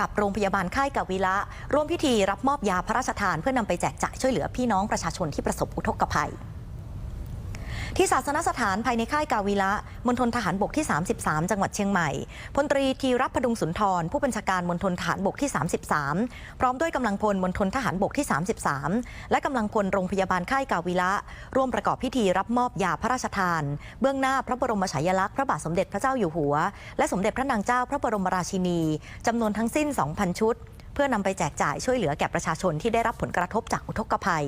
กับโรงพยาบาลค่ายกวิละร่วมพิธีรับมอบยาพระราชทานเพื่อนำไปแจกจ่ายช่วยเหลือพี่น้องประชาชนที่ประสบอุทกภัย ที่ศาสนสถานภายในค่ายกาวิละมณฑลทหารบกที่ 33 จังหวัดเชียงใหม่พลตรีทีรับพดุงสุนทร ผู้บัญชาการมณฑลทหารบกที่ 33 พร้อมด้วยกำลังพลมณฑลทหารบกที่ 33 และกำลังพลโรงพยาบาลค่ายกาวิละร่วมประกอบพิธีรับมอบยาพระราชทาน เบื้องหน้าพระบรมฉายาลักษณ์พระบาทสมเด็จพระเจ้าอยู่หัว และสมเด็จพระนางเจ้าพระบรมราชินีจำนวนทั้งสิ้น 2,000 ชุด เพื่อนำไปแจกจ่ายช่วยเหลือแก่ประชาชนที่ได้รับผลกระทบจากอุทกภัย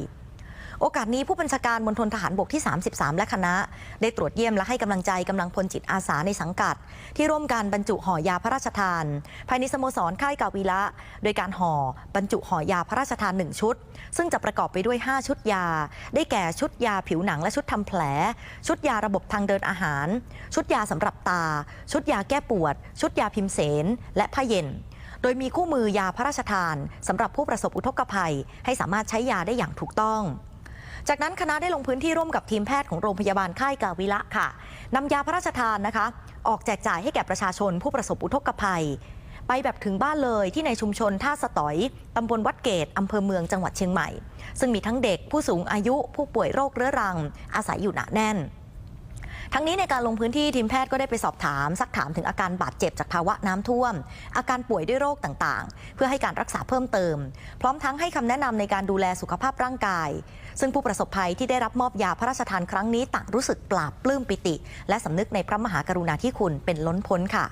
โอกาสนี้ผู้บัญชาการมณฑลทหารบกที่ 33 และคณะ ได้ตรวจเยี่ยมและให้กำลังใจกำลังพลจิตอาสาในสังกัด ที่ร่วมการบรรจุห่อยาพระราชทาน ภายในสโมสรค่ายกาวิละ โดยการห่อบรรจุห่อยาพระราชทาน 1 ชุด ซึ่งจะประกอบไปด้วย 5 ชุดยา ได้แก่ชุดยาผิวหนังและชุดทำแผล ชุดยาระบบทางเดินอาหาร ชุดยาสำหรับตา ชุดยาแก้ปวด ชุดยาพิมเสน และผ้าเย็นโดยมีคู่มือยาพระราชทานสำหรับผู้ประสบอุทกภัย ให้สามารถใช้ยาได้อย่างถูกต้อง จากนั้นคณะได้ลงพื้นที่ร่วมกับทีมแพทย์ของโรงพยาบาลค่ายกาวิละค่ะนำยาพระราชทานนะคะ ออกแจกจ่ายให้แก่ประชาชนผู้ประสบอุทกภัย ไปแบบถึงบ้านเลยที่ในชุมชนท่าสตอยตำบลวัดเกตอำเภอเมืองจังหวัดเชียงใหม่ ซึ่งมีทั้งเด็กผู้สูงอายุผู้ป่วยโรคเรื้อรัง อาศัยอยู่หนาแน่น ทั้งนี้ในการลงพื้นที่ทีมแพทย์ก็ได้ไปสอบถามซักถามถึงอาการบาดเจ็บจากภาวะน้ำท่วม อาการป่วยด้วยโรคต่างๆ เพื่อให้การรักษาเพิ่มเติม พร้อมทั้งให้คำแนะนำในการดูแลสุขภาพร่างกาย ซึ่งผู้ประสบภัยที่ได้รับมอบยาพระราชทานครั้งนี้ต่างรู้สึกปลาบปลื้มปิติ และสำนึกในพระมหากรุณาธิคุณเป็นล้นพ้นค่ะ